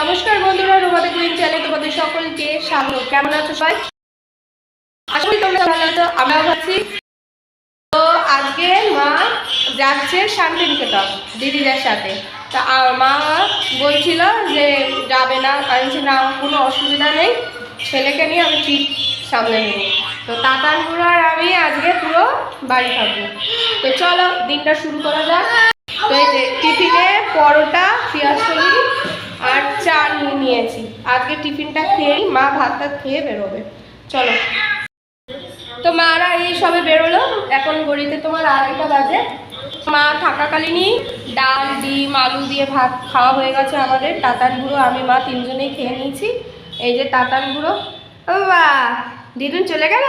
নমস্কার বন্ধুরা রোমাতে কুইন চ্যানেলে তোমাদের সকলকে স্বাগত। কেমন আছো সবাই? করি তোমরা ভালো আছো আমরাও আছি তো আজকে মা যাচ্ছে শান্তিনিকেতন, দিদিদের সাথে। তা মা বলছিল যে যাবে না আমি না, কোনো অসুবিধা নেই। ছেলেকে নিয়ে আমি ঠিক সামলে নেব। তো তাতানপুর আর আমি আজকে পুরো বাড়ি থাকব। তো চলো, দিনটা শুরু করা যাক। তো এই যে টিফিনে পরোটা, পেঁয়াজ আর চা নিয়ে নিয়েছি। আজকে টিফিনটা খেয়েই মা ভাতটা খেয়ে বেরোবে। চলো। তো মারা এই সবে বেরোলো। এখন গড়িতে তোমার আড়াইটা বাজে। মা থাকাকালীনই ডাল, ডিম, আলু দিয়ে ভাত খাওয়া হয়ে গেছে আমাদের। তাতান গুঁড়ো আমি, মা তিনজনেই খেয়ে নিয়েছি। এই যে তাতান গুঁড়ো ও বা দিদুন চলে গেল?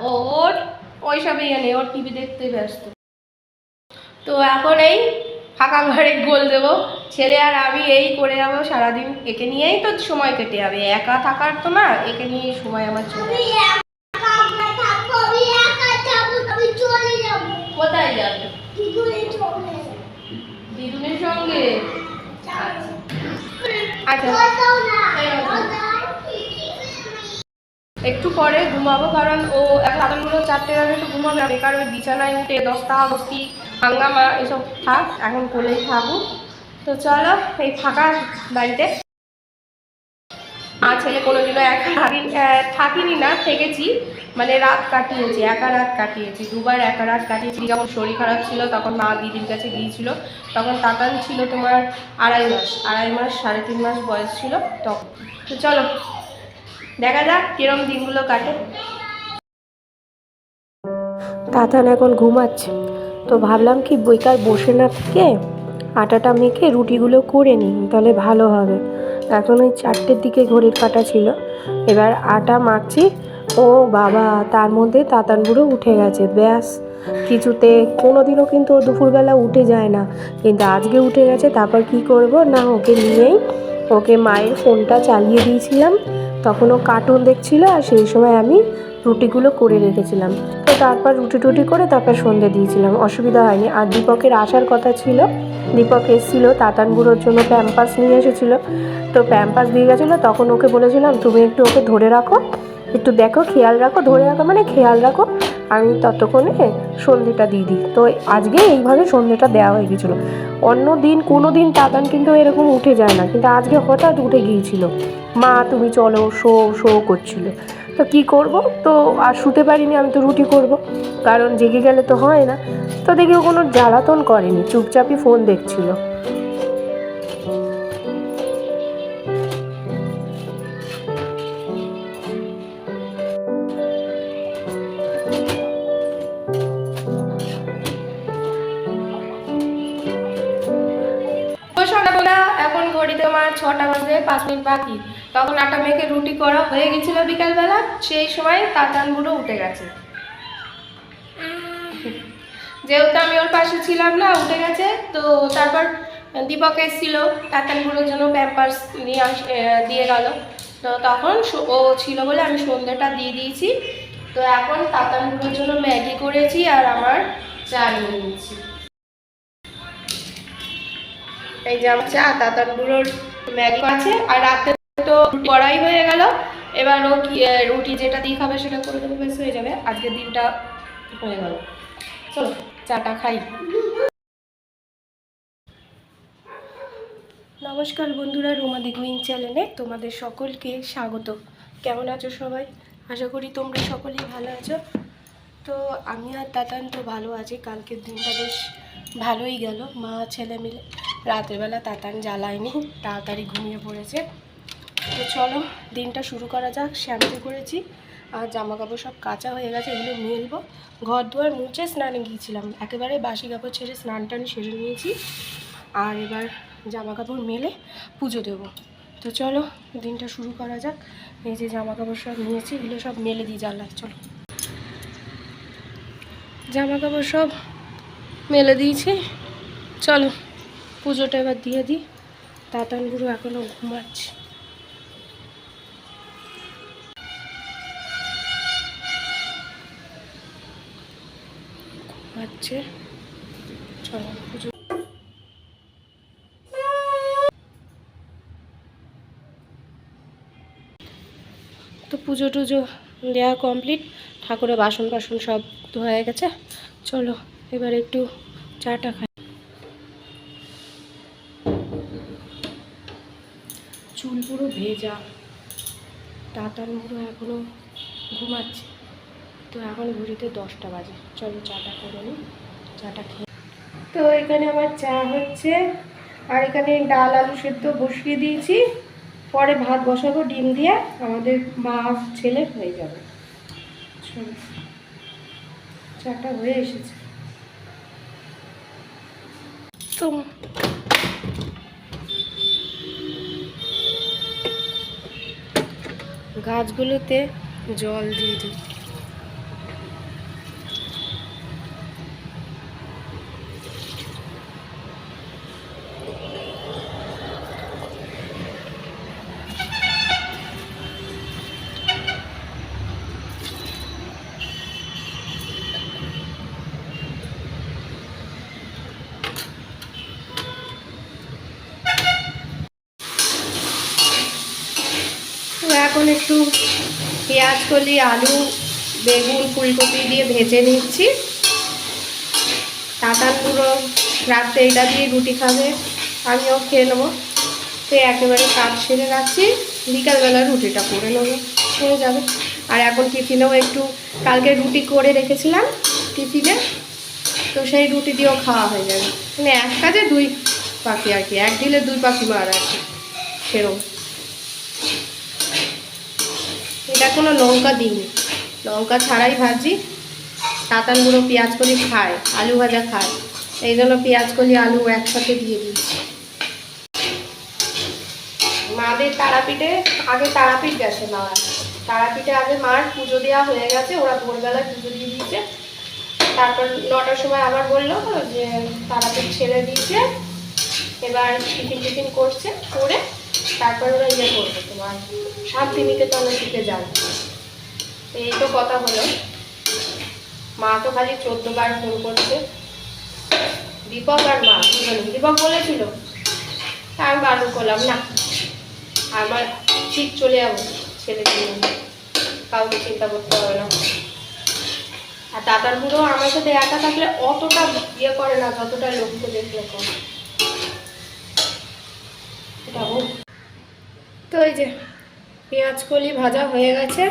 ওর ওই সবে ইয়ে ওর টিভি দেখতে ব্যস্ত। তো এখন এই ফাঁকা ঘরে গোল দেবো। ছেলে আর আমি এই করে যাব সারাদিন একে নিয়েই তো সময় কেটে যাবে। একা থাকার তো না, একে নিয়েই সময় আমার চলে কোথায় যাবে? সঙ্গে? আচ্ছা। একটু পরে ঘুমাবো, কারণ ও এখন আদানগুলো চারটে একটু ঘুমাবে। বেকার ওই বিছানায় উঠে দশটা বস্তি হাঙ্গামা এসব থাক, এখন কোলেই থাকুক। তো চলো, এই ফাঁকা বাড়িতে। মা ছেলে কোনোদিনও একা থাকি থাকিনি না, থেকেছি। মানে রাত কাটিয়েছি, একা রাত কাটিয়েছি। দুবার একা রাত কাটিয়েছি। যখন শরীর খারাপ ছিল, তখন মা দিদির কাছে গিয়েছিল। তখন তাতান ছিল তোমার আড়াই মাস। আড়াই মাস, সাড়ে তিন মাস বয়স ছিল তখন। তো চলো, দেখা যাক কিরম দিনগুলো কাটে। তাতান এখন ঘুমাচ্ছে। তো ভাবলাম কি বইকার বসে না থেকে আটাটা মেখে রুটিগুলো করে নিই, তাহলে ভালো হবে। এখন ওই চারটের দিকে ঘড়ির কাটা ছিল। এবার আটা মাখছি। ও বাবা, তার মধ্যে তাতান বুড়ো উঠে গেছে, ব্যাস। কিছুতে কোনো দিনও কিন্তু ও দুপুরবেলা উঠে যায় না। কিন্তু আজকে উঠে গেছে, তারপর কি করব? না, ওকে নিয়েই ওকে মায়ের ফোনটা চালিয়ে দিয়েছিলাম। তখন ও কার্টুন দেখছিল আর সেই সময় আমি রুটিগুলো করে রেখেছিলাম। তো তারপর রুটি টুটি করে তারপর সন্ধে দিয়েছিলাম। অসুবিধা হয়নি। আর দীপকের আসার কথা ছিল দীপক এসেছিল তাতানগুলোর জন্য প্যাম্পাস নিয়ে এসেছিল। তো প্যাম্পাস দিয়ে গেছিল তখন ওকে বলেছিলাম তুমি একটু ওকে ধরে রাখো একটু দেখো খেয়াল রাখো ধরে রাখো মানে খেয়াল রাখো। আমি ততক্ষণে সন্ধেটা দিয়ে দিই। তো আজকে এইভাবে সন্ধেটা দেওয়া হয়ে গেছিল। অন্য দিন কোনো দিন তাতান কিন্তু এরকম উঠে যায় না। কিন্তু আজকে হঠাৎ উঠে গিয়েছিল। মা তুমি চলো শো শো করছিল। তো কি করব? তো আর শুতে পারিনি, আমি তো রুটি করব। কারণ জেগে গেলে তো হয় না। তো দেখি ও কোনো জ্বালাতন করেনি, চুপচাপই ফোন দেখছিল। এখন ছটা বাজে পাঁচ মিনিট বাকি। তখন আটা মেখে রুটি করা হয়ে গেছিল বিকালবেলা, সেই সময় তাতান বুড়ো উঠে গেছে। যেহেতু আমি ওর পাশে ছিলাম না, উঠে গেছে, তো তারপর দীপক এসেছিল তাতান বুড়োর জন্য প্যাম্পার্স নিয়ে দিয়ে গেল। তো তখন ও ছিল বলে আমি সন্ধ্যেটা দিয়ে দিয়েছি। তো এখন তাতান বুড়োর জন্য ম্যাগি করেছি আর আমার চা নিয়ে নিয়েছি। এই যে আমার চা তাতান বুড়োর ম্যাগি আছে, আর রাতে তো করাই হয়ে গেল। এবার ও রুটি যেটা দিয়ে খাবে সেটা করে দেবে বেশ হয়ে যাবে। আজকের দিনটা হয়ে গেল। চলো, চাটা খাই। নমস্কার বন্ধুরা, রোমা দিগুইন চ্যানেলে তোমাদের সকলকে স্বাগত। কেমন আছো সবাই? আশা করি তোমরা সকলেই ভালো আছো। তো আমি আর তাতান তো ভালো আছি, কালকের দিনটা বেশ ভালোই গেল। মা ছেলে মিলে রাতেরবেলা তাতান জ্বালায়নি, তাড়াতাড়ি ঘুমিয়ে পড়েছে। তো চলো, দিনটা শুরু করা যাক। শ্যাম্পু করেছি, আর জামা কাপড় সব কাঁচা হয়ে গেছে, এগুলো মেলবো। ঘর দুয়ার মুছে স্নানে গিয়েছিলাম। একেবারে বাসি কাপড় ছেড়ে স্নান টান সেরে নিয়েছি। আর এবার জামা কাপড় মেলে পুজো দেবো। তো চলো, দিনটা শুরু করা যাক। এই যে জামা কাপড় সব নিয়েছি, এগুলো সব মেলে দিই জানলায়, চলো। জামা কাপড় সব মেলে দিয়েছি। চলো, পুজোটা এবার দিয়ে দিই। তাতান বুড়ো এখনও ঘুমাচ্ছে। হচ্ছে। চলো, পুজো। তো পুজো টুজো দেওয়া কমপ্লিট ঠাকুরের বাসন বাসন সব হয়ে গেছে। চলো, এবার একটু চাটা খাই। চুল পুরো ভেজা। টাতার মুড়ো এখনও ঘুমাচ্ছে। তো এখন ঘড়িতে দশটা বাজে। চলো চাটা করে নিই চাটা খেয়ে তো এখানে আমার চা হচ্ছে আর এখানে ডাল আলু সেদ্ধ বসিয়ে দিয়েছি। পরে ভাত বসাবো ডিম দিয়ে আমাদের মা ছেলে হয়ে যাবে। চাটা হয়ে এসেছে। তো গাছগুলোতে জল দিয়ে দিই তো এখন একটু পেঁয়াজ কলি, আলু, বেগুন, ফুলকপি দিয়ে ভেজে নিচ্ছি। টাটার পুরো রাত্রে এটা দিয়ে রুটি খাবে, আমিও খেয়ে নেব। তো একেবারে কাজ সেরে রাখছি, বিকালবেলা রুটিটা করে নেব, হয়ে যাবে। আর এখন টিফিনেও একটু কালকে রুটি করে রেখেছিলাম টিফিনে, তো সেই রুটি দিয়েও খাওয়া হয়ে যাবে। মানে এক কাজে দুই পাখি আর কি, এক ঢিলে দুই পাখি মার আর কি সেরকম। এটা কোনো লঙ্কা দিইনি। লঙ্কা ছাড়াই ভাজি তাতান গুঁড়ো পেঁয়াজ কলি খায় আলু ভাজা খায় এই জন্য পেঁয়াজ কলি, আলু একসাথে দিয়ে দিচ্ছি। মাদের তারাপীঠে, আগে তারাপীঠ গেছে মা। তারাপীঠে আগে মার পুজো দেওয়া হয়ে গেছে, ওরা ভোরবেলায় পুজো দিয়ে দিয়েছে। তারপর নটার সময় আবার বলল যে তারাপীঠ ছেড়ে দিয়েছে, এবার টিফিন টিফিন করছে, করে তারপর ইয়ে করবে তোমার শান্তিনিকেতনের দিকে যাবে। এই তো কথা হলো। মা তো খালি চোদ্দ বার ফোন করছে। দীপক আর মা দীপক বলেছিল আমি বারণ করলাম না। আমার ঠিক চলে যাব ছেলে নিয়ে। কাউকে চিন্তা করতে হবে না। আর দাদার বুড়ো আমার সাথে একা থাকলে অতটা ইয়ে করে না, যতটা লোককে দেখলে করে। এটা তো এই যে পেঁয়াজ কলি ভাজা হয়ে গেছে,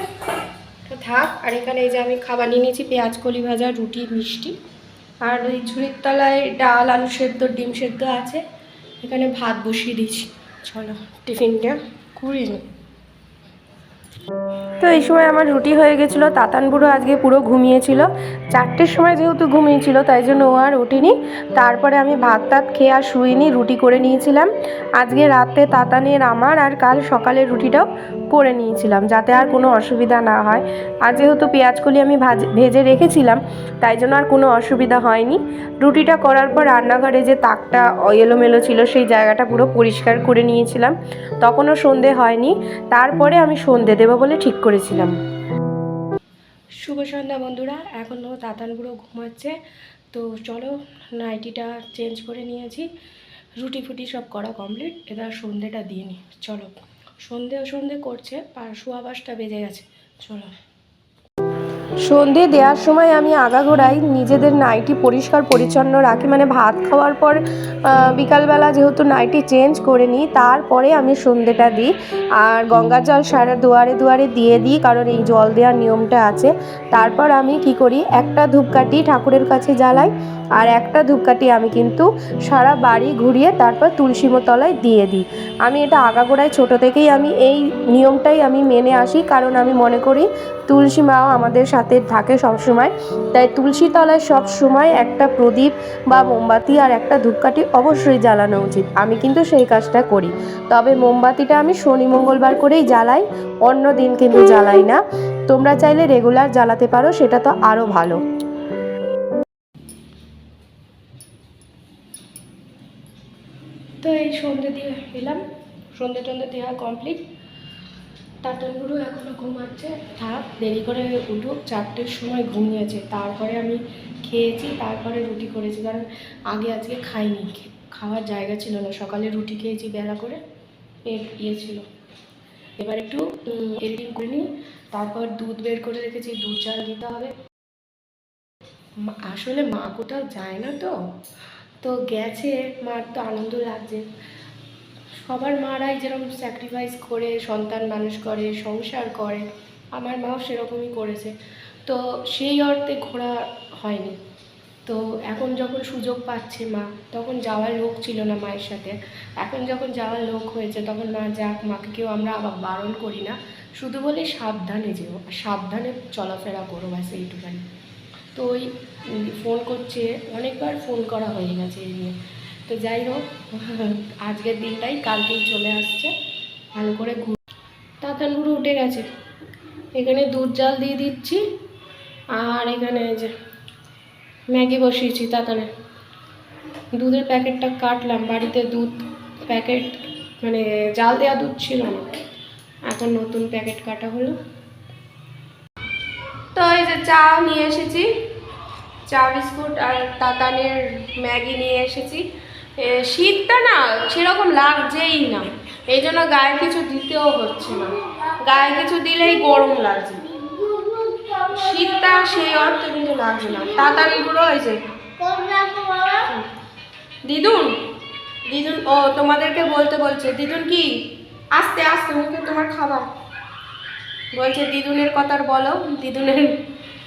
তো থাক, আর এখানে এই যে আমি খাবার নিয়ে নিয়েছি, পেঁয়াজ কলি ভাজা, রুটি, মিষ্টি, আর ওই ঝুড়ির তলায় ডাল, আলু সেদ্ধ, ডিম সেদ্ধ আছে, এখানে ভাত বসিয়ে দিয়েছি। চলো, টিফিনটা কুড়িয়ে নিই। তো এই সময় আমার রুটি হয়ে গেছিল, তাতান বুড়ো আজকে পুরো ঘুমিয়েছিল। চারটের সময় যেহেতু ঘুমিয়েছিল, তাই জন্য ও আর উঠিনি তারপরে আমি ভাত টাত খেয়ে আর শুইনি, রুটি করে নিয়েছিলাম। আজকে রাতে তাতানের, আমার আর কাল সকালের রুটিটাও করে নিয়েছিলাম যাতে আর কোনো অসুবিধা না হয়। আর যেহেতু পেঁয়াজকলি আমি ভাজ, ভেজে রেখেছিলাম, তাই জন্য আর কোনো অসুবিধা হয়নি। রুটিটা করার পর রান্নাঘরে যে তাকটা এলোমেলো ছিল সেই জায়গাটা পুরো পরিষ্কার করে নিয়েছিলাম। তখনও সন্ধে হয়নি, তারপরে আমি সন্ধে দেবো বলে ঠিক করেছিলাম। শুভ সন্ধ্যা বন্ধুরা এখনও তাতান বুড়ো ঘুমাচ্ছে, তো চলো নাইটিটা চেঞ্জ করে নিয়েছি। রুটি ফুটি সব করা কমপ্লিট, এবার সন্ধেটা দিয়ে নিই চলো। সন্ধে সন্ধে করছে শোয়া পাঁচটা বেজে গেছে। চলো। সন্ধে দেওয়ার সময় আমি আগাগোড়াই নিজেদের নাইটি পরিষ্কার পরিচ্ছন্ন রাখি মানে ভাত খাওয়ার পর বিকালবেলা যেহেতু নাইটি চেঞ্জ করে নিই, তারপরে আমি সন্ধেটা দিই। আর গঙ্গার জল সারা দুয়ারে দুয়ারে দিয়ে দিই, কারণ এই জল দেওয়ার নিয়মটা আছে। তারপর আমি কি করি, একটা ধূপকাঠি ঠাকুরের কাছে জ্বালাই আর একটা ধূপকাঠি আমি কিন্তু সারা বাড়ি ঘুরিয়ে তারপর তুলসী তলায় দিয়ে দিই। আমি এটা আগাগোড়ায় ছোট থেকেই আমি এই নিয়মটাই আমি মেনে আসি, কারণ আমি মনে করি তুলসী মাও আমাদের সাথে থাকে সবসময়। তাই তুলসী তলায় সব সময় একটা প্রদীপ বা মোমবাতি আর একটা ধূপকাঠি অবশ্যই জ্বালানো উচিত। আমি কিন্তু সেই কাজটা করি। তবে মোমবাতিটা আমি শনি মঙ্গলবার করেই জ্বালাই, অন্য দিন কিন্তু জ্বালাই না। তোমরা চাইলে রেগুলার জ্বালাতে পারো, সেটা তো আরও ভালো। তো এই সন্ধে দিয়ে এলাম। সন্ধে টন্ধে দেওয়া কমপ্লিট টাটানগুলো এখনও ঘুমাচ্ছে। থাক, দেরি করে উঠুক। চারটের সময় ঘুমিয়েছে। তারপরে আমি খেয়েছি, তারপরে রুটি করেছি। কারণ আগে আজকে খাইনি। খাওয়ার জায়গা ছিল না। সকালে রুটি খেয়েছি বেলা করে। পেট ইয়ে ছিল। এবার একটু এডিটিং করে নিই। তারপর দুধ বের করে রেখেছি। দুধ চাল দিতে হবে। আসলে মা কোথাও যায় না তো। তো গেছে, মার তো আনন্দ লাগছে। সবার মারাই যেরকম স্যাক্রিফাইস করে, সন্তান মানুষ করে, সংসার করে, আমার মাও সেরকমই করেছে। তো সেই অর্থে ঘোরা হয়নি। তো এখন যখন সুযোগ পাচ্ছে মা, তখন যাওয়ার লোক ছিল না মায়ের সাথে। এখন যখন যাওয়ার লোক হয়েছে, তখন মা যাক, মাকে কেউ আমরা আবার বারণ করি না। শুধু বলি সাবধানে যেও, সাবধানে চলাফেরা করো, ব্যাস, এইটুখানি। তো ওই ফোন করছে, অনেকবার ফোন করা হয়ে গেছে এই নিয়ে। তো যাই হোক, আজকের দিনটাই কালকেই চলে আসছে, ভালো করে ঘুর তাতানগুলো উঠে গেছে। এখানে দুধ জাল দিয়ে দিচ্ছি, আর এখানে যে ম্যাগি বসিয়েছি তাতানে দুধের প্যাকেটটা কাটলাম, বাড়িতে দুধ প্যাকেট মানে জাল দেওয়া দুধ ছিল না। এখন নতুন প্যাকেট কাটা হলো। তো এই যে চা নিয়ে এসেছি। চা বিস্কুট আর তাতানের ম্যাগি নিয়ে এসেছি। শীতটা না সেরকম লাগছেই না। এই জন্য গায়ে কিছু দিতেও হচ্ছে না। গায়ে কিছু দিলেই গরম লাগছে। শীতটা সেই অর্থে কিন্তু লাগছে না। তাতানগুলো যে। দিদুন দিদুন, ও তোমাদেরকে বলতে বলছে, দিদুন কি? আস্তে আস্তে, মুখে তোমার খাবার। বলছে, দিদুনের কথা বলো, দিদুনের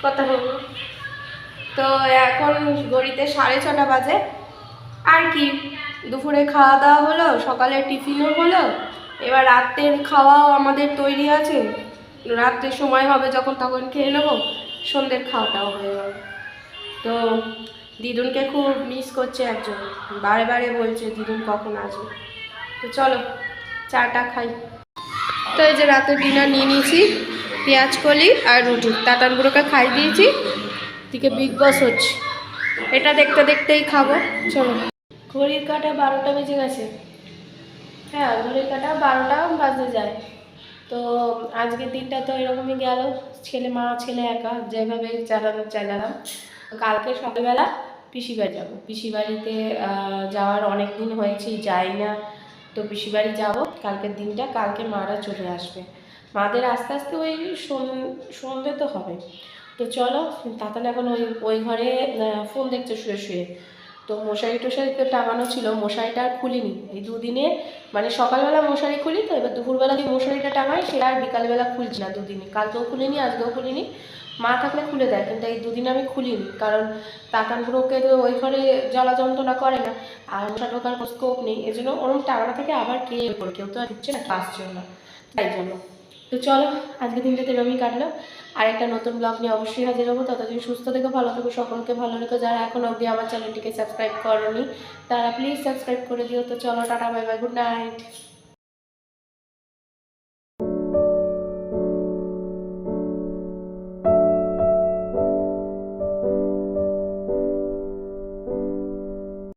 কথা বলো তো এখন ঘড়িতে সাড়ে ছটা বাজে। আর কি, দুপুরে খাওয়া দাওয়া হলো, সকালে টিফিনও হলো, এবার রাতের খাওয়াও আমাদের তৈরি আছে। রাত্রের সময় হবে যখন, তখন খেয়ে নেব, সন্ধ্যের খাওয়াটাও হয়ে গেল। তো দিদুনকে খুব মিস করছে একজন, বারে বারে বলছে, দিদুন কখন আসবে? তো চলো, চাটা খাই। তো এই যে রাতে ডিনার নিয়ে নিয়েছি, পেঁয়াজ কলি আর রুটি। তাতানগুলোকে খাই দিয়েছি দিকে বিগ বস হচ্ছে। এটা দেখতে দেখতেই খাব, চলো। ঘড়ির কাটা বারোটা বেজে গেছে। হ্যাঁ ঘড়ির কাটা বারোটা বাজে যায়। তো আজকের দিনটা তো এরকমই গেল, ছেলে মা, ছেলে একা, যেভাবে চালানো চালালাম। কালকে সকালবেলা পিসি বাড়ি যাব। পিসি বাড়িতে যাওয়ার অনেক দিন হয়েছে, যাই না। তো পিসি বাড়ি যাব, কালকের দিনটা, কালকে মারা চলে আসবে। মাদের আস্তে আস্তে ওই সন- সন্ধে তো হবে। তো চলো তাতান এখন ওই ওই ঘরে ফোন দেখছে শুয়ে শুয়ে। তো মশারি টশারি তো টাঙানো ছিল, মশারিটা আর খুলিনি। এই দুদিনে মানে সকালবেলা মশারি খুলি তো, এবার দুপুরবেলা যে মশারিটা টাঙাই, সেটা আর বিকালবেলা খুলছি না দুদিনে। কালকেও খুলিনি, আজকেও খুলিনি। মা থাকলে খুলে দেয়, কিন্তু এই দুদিন আমি খুলিনি, কারণ তাতানগুলোকে তো ওই ঘরে জ্বালা যন্ত্রণা করে না, আর মশা ঢোকার স্কোপ নেই, এই জন্য ওরম টাঙানো থেকে আবার কে করে? কেউ তো আর ঢুকছে না আসছেও না, তাই জন্য। তো চলো আজকে দিনটাতে এরমই কাটলো। আর একটা নতুন ব্লগ নিয়ে অবশ্যই হাজির হব, ততদিন সুস্থ থেকো, ভালো থেকো, সকলকে ভালো রেখো। যারা এখন অবধি আমার চ্যানেলটিকে সাবস্ক্রাইব করনি, তারা প্লিজ সাবস্ক্রাইব করে দিও। তো চলো, tata bye bye good night